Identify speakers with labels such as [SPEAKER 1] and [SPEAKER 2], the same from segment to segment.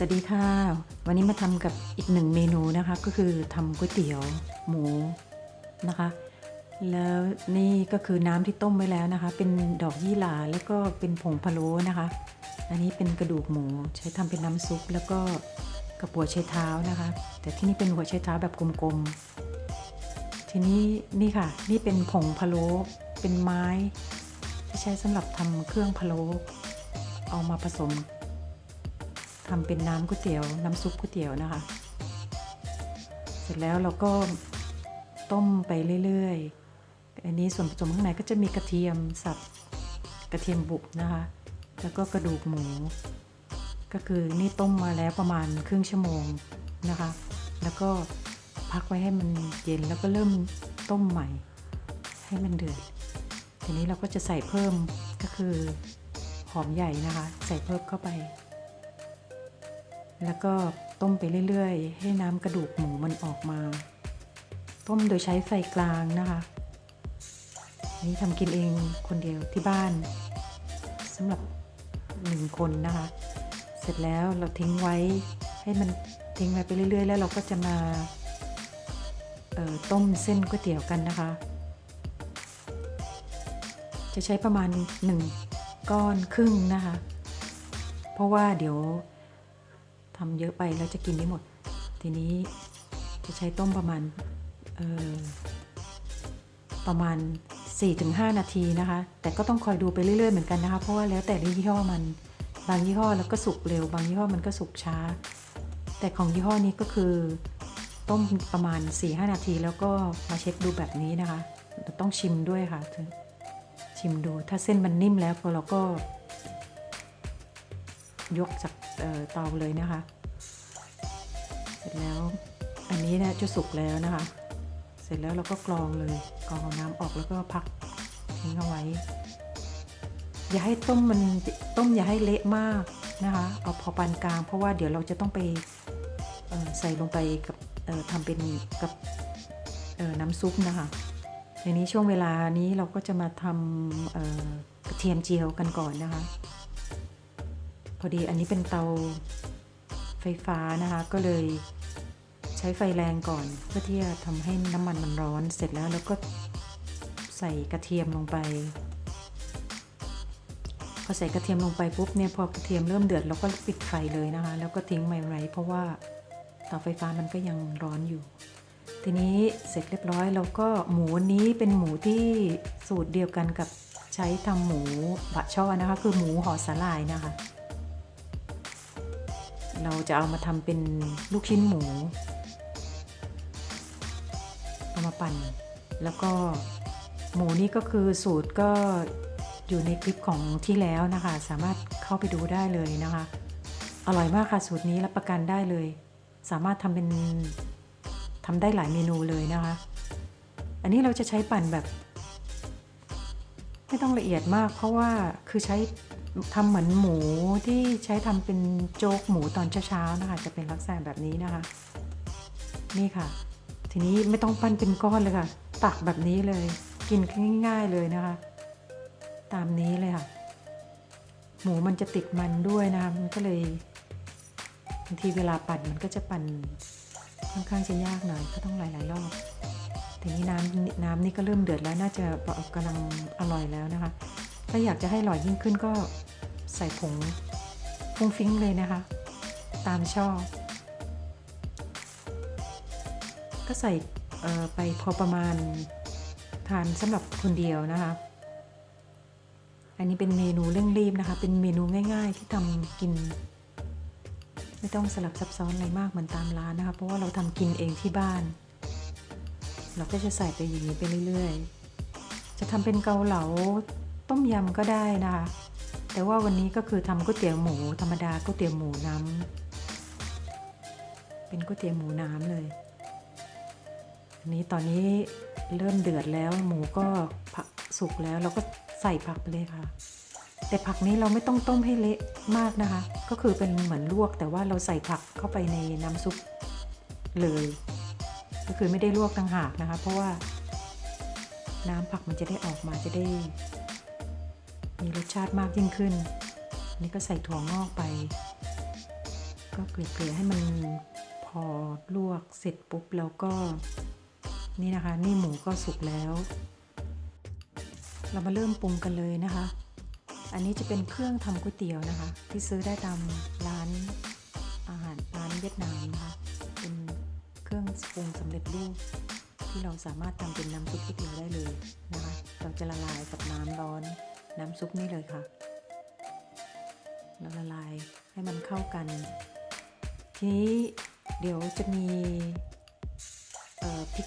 [SPEAKER 1] สวัสดีค่ะ วันนี้มาทำกับอีกหนึ่งเมนูนะคะ ก็คือทำก๋วยเตี๋ยวหมูนะคะ แล้วนี่ก็คือน้ำที่ต้มไว้แล้วนะคะ เป็นดอกยี่หร่าแล้วก็เป็นผงพะโล้นะคะ อันนี้เป็นกระดูกหมูใช้ทำเป็นน้ำซุป แล้วก็กระปัวไชเท้านะคะ แต่ที่นี่เป็นหัวไชเท้าแบบกลมๆ ทีนี้นี่ค่ะ นี่เป็นผงพะโล้เป็นไม้ที่ใช้สำหรับทำเครื่องพะโล้เอามาผสม ทำเป็นน้ำก๋วยเตี๋ยว น้ำซุปก๋วยเตี๋ยวนะคะ เสร็จแล้วเราก็ต้มไปเรื่อยๆ อันนี้ส่วนผสมข้างในก็จะมีกระเทียมสับกระเทียมบุกนะคะ แล้วก็กระดูกหมู ก็คือนี่ต้มมาแล้วประมาณครึ่งชั่วโมงนะคะ แล้วก็พักไว้ให้มันเย็นแล้วก็เริ่มต้มใหม่ ให้มันเดือด ทีนี้เราก็จะใส่เพิ่มก็คือหอมใหญ่นะคะ ใส่เพิ่มเข้าไป แล้วก็ต้มไปเรื่อยๆ ให้น้ำกระดูกหมูมันออกมา ต้มโดยใช้ไฟกลางนะคะนี่ทำกินเองคนเดียวที่บ้านสำหรับหนึ่งคนนะคะ เสร็จแล้วเราทิ้งไว้ให้มันทิ้งไว้ไปเรื่อย ๆ แล้วเราก็จะมาต้มเส้นก๋วยเตี๋ยวกันนะคะ จะใช้ประมาณหนึ่งก้อนครึ่งนะคะ เพราะว่าเดี๋ยว ทำเยอะไปแล้วจะกินไม่หมด ทีนี้จะใช้ต้มประมาณประมาณ 4-5 นาทีนะคะ แต่ก็ต้องคอยดูไปเรื่อยๆเหมือนกันนะคะ เพราะว่าแล้วแต่ยี่ห้อมัน บางยี่ห้อแล้วก็สุกเร็ว บางยี่ห้อมันก็สุกช้า แต่ของยี่ห้อนี้ก็คือ ต้มประมาณ 4-5 นาทีแล้วก็มาเช็คดูแบบนี้นะคะ ต้องชิมด้วยค่ะ ชิมดู ถ้าเส้นมันนิ่มแล้วพอเราก็ ยกจากเตาเลยนะคะ เสร็จแล้วอันนี้นะจะสุกแล้วนะคะ เสร็จแล้วเราก็กรองเลยกรองเอาน้ำออกแล้วก็พักทิ้งเอาไว้ อย่าให้ต้มมันต้มอย่าให้เละมากนะคะ เอาพอปานกลาง เพราะว่าเดี๋ยวเราจะต้องไปใส่ลงไปกับทำเป็นกับน้ำซุปนะคะทีนี้ช่วงเวลานี้เราก็จะมาทำกระเทียมเจียวกันก่อนนะคะ พอดีอันนี้เป็นเตาไฟฟ้านะคะ ก็เลยใช้ไฟแรงก่อน เพื่อที่จะทำให้น้ำมันมันร้อนเสร็จแล้วแล้วก็ใส่กระเทียมลงไปพอใส่กระเทียมลงไปปุ๊บเนี่ยพอกระเทียมเริ่มเดือดเราก็ปิดไฟเลยนะคะ แล้วก็ทิ้งไว้ไว้เพราะว่าเตาไฟฟ้ามันก็ยังร้อนอยู่ ทีนี้เสร็จเรียบร้อยเราก็หมูนี้เป็นหมูที่สูตรเดียวกันกับใช้ทำหมูบะช่อนะคะ คือหมูห่อสาลายนะคะ เราจะเอามาทำเป็นลูกชิ้นหมู เอามาปั่น แล้วก็หมูนี่ก็คือสูตรก็อยู่ในคลิปของที่แล้วนะคะ สามารถเข้าไปดูได้เลยนะคะ อร่อยมากค่ะสูตรนี้รับประกันได้เลย สามารถทำเป็นทำได้หลายเมนูเลยนะคะ อันนี้เราจะใช้ปั่นแบบ ไม่ต้องละเอียดมาก เพราะว่าคือใช้ ทำเหมือนหมูที่ใช้ทำเป็นโจ๊กหมูตอนเช้าๆนะคะ จะเป็นลักษณะแบบนี้นะคะ นี่ค่ะ ทีนี้ไม่ต้องปั้นเป็นก้อนเลยค่ะ ตักแบบนี้เลย กินง่าย ๆเลยนะคะ ตามนี้เลยค่ะ หมูมันจะติดมันด้วยนะคะมันก็เลยบางทีเวลาปั่นมันก็จะปั่นค่อนข้างจะยากหน่อยก็ต้องหลายๆรอบทีนี้น้ำน้ำนี่ก็เริ่มเดือดแล้วน่าจะกำลังอร่อยแล้วนะคะ ถ้าอยากจะให้อร่อยยิ่งขึ้นก็ใส่ผงฟุ้งฟิ้งเลยนะคะ ตามชอบ ก็ใส่ไปพอประมาณทานสำหรับคนเดียวนะคะ อันนี้เป็นเมนูเร่งรีบนะคะ เป็นเมนูง่ายๆที่ทำกิน ไม่ต้องสลับซับซ้อนอะไรมากเหมือนตามร้านนะคะ เพราะว่าเราทำกินเองที่บ้าน เราก็จะใส่ไปอย่างนี้ไปเรื่อยๆ จะทำเป็นเกาเหลา ต้มยำก็ได้นะคะ แต่ว่าวันนี้ก็คือทำก๋วยเตี๋ยวหมู ธรรมดาก๋วยเตี๋ยวหมูน้ำเป็นก๋วยเตี๋ยวหมูน้ำเลยอันนี้ตอนนี้เริ่มเดือดแล้วหมูก็ผักสุกแล้วเราก็ใส่ผักไปเลยค่ะ แต่ผักนี้เราไม่ต้องต้มให้เละมากนะคะ ก็คือเป็นเหมือนลวก แต่ว่าเราใส่ผักเข้าไปในน้ำซุปเลย ก็คือไม่ได้ลวกต่างหากนะคะ เพราะว่าน้ำผักมันจะได้ออกมาจะได้ มีรสชาติมากยิ่งขึ้น นี่ก็ใส่ถั่วงอกไป ก็เกลี่ยๆให้มันพอลวกเสร็จปุ๊บแล้วก็ นี่นะคะ นี่หมูก็สุกแล้ว เรามาเริ่มปรุงกันเลยนะคะ อันนี้จะเป็นเครื่องทำก๋วยเตี๋ยวนะคะ ที่ซื้อได้ตามร้านอาหารร้านเวียดนามนะคะเป็นเครื่องปรุงสำเร็จรูปที่เราสามารถทำเป็นน้ำซุปก๋วยเตี๋ยวได้เลยนะคะ เราจะละลายกับน้ำร้อน น้ำซุปนี่เลยค่ะ แล้วละลายให้มันเข้ากัน ทีนี้เดี๋ยวจะมีพริก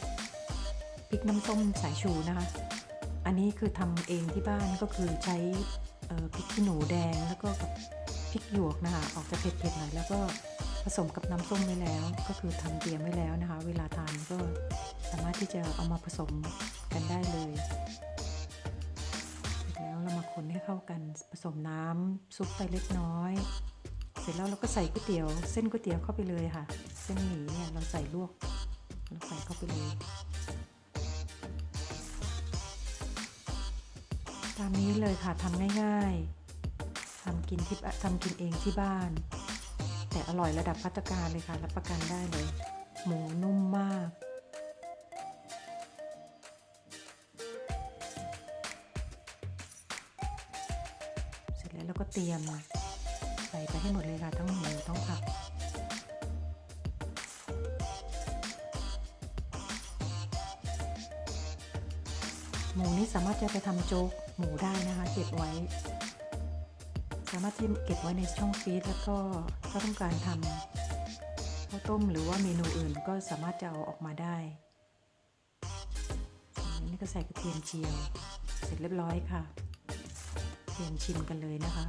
[SPEAKER 1] พริกน้ำส้มสายชูนะคะ อันนี้คือทำเองที่บ้านก็คือใช้พริกขี้หนูแดงแล้วก็กับพริกหยวกนะคะออกจะเผ็ดๆหน่อยแล้วก็ผสมกับน้ำส้มไว้แล้ว ก็คือทำเตรียมไว้แล้วนะคะ เวลาทานก็สามารถที่จะเอามาผสมกันได้เลย คนให้เข้ากันผสมน้ำซุปไปเล็กน้อย เสร็จแล้วเราก็ใส่ก๋วยเตี๋ยว เส้นก๋วยเตี๋ยวเข้าไปเลยค่ะ เส้นหมี่เนี่ยเราใส่ลวกเราใส่เข้าไปเลยตามนี้เลยค่ะทำง่ายๆทำกินที่ทำกินเองที่บ้าน แต่อร่อยระดับพัตตาการเลยค่ะ รับประกันได้เลย หมูนุ่มมาก เตรียมใส่ไปให้หมดเลยค่ะทั้งหมูทั้งผักหมูนี่สามารถจะไปทำโจ๊กหมูได้นะคะ เก็บไว้ สามารถที่เก็บไว้ในช่องฟรีซแล้วก็ถ้าต้องการทำข้าวต้มหรือว่าเมนูอื่นก็สามารถจะเอาออกมาได้นนี้ก็ใส่กระเทียมเจียว เสร็จเรียบร้อยค่ะ รียมชิมกันเลยนะคะ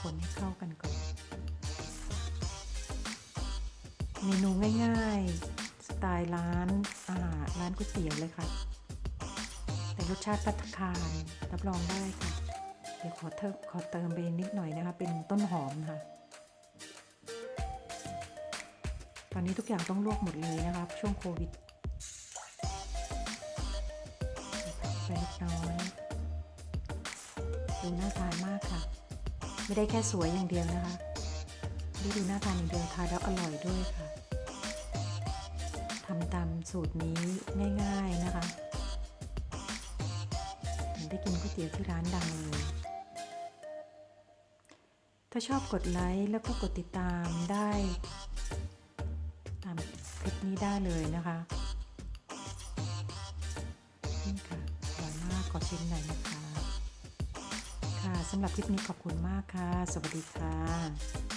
[SPEAKER 1] คนให้เข้ากันก่อน เมนูง่ายๆ สไตล์ร้านอาหารร้านก๋วยเตี๋ยวเลยค่ะ แต่รสชาติพัตคารรับรองได้ค่ะ เดี๋ยวขอเติมขอเติมไปนิดหน่อยนะคะ เป็นต้นหอมค่ะ ตอนนี้ทุกอย่างต้องลวกหมดเลยนะคะ ช่วงโควิด ดูน่าทานมากค่ะ ไม่ได้แค่สวยอย่างเดียวนะคะไม่ได้ดูน่าทานอย่างเดียวทานแล้วอร่อยด้วยค่ะทำตามสูตรนี้ง่าย ๆนะคะเหมือนได้กินก๋วยเตี๋ยวที่ร้านดังเลย ถ้าชอบกดไลค์แล้วก็กดติดตามได้ ตามคลิปนี้ได้เลยนะคะนี่ค่ะอร่อยมากขอชิมหน่อยนะคะค่ะ สำหรับคลิปนี้ขอบคุณมากค่ะ สวัสดีค่ะ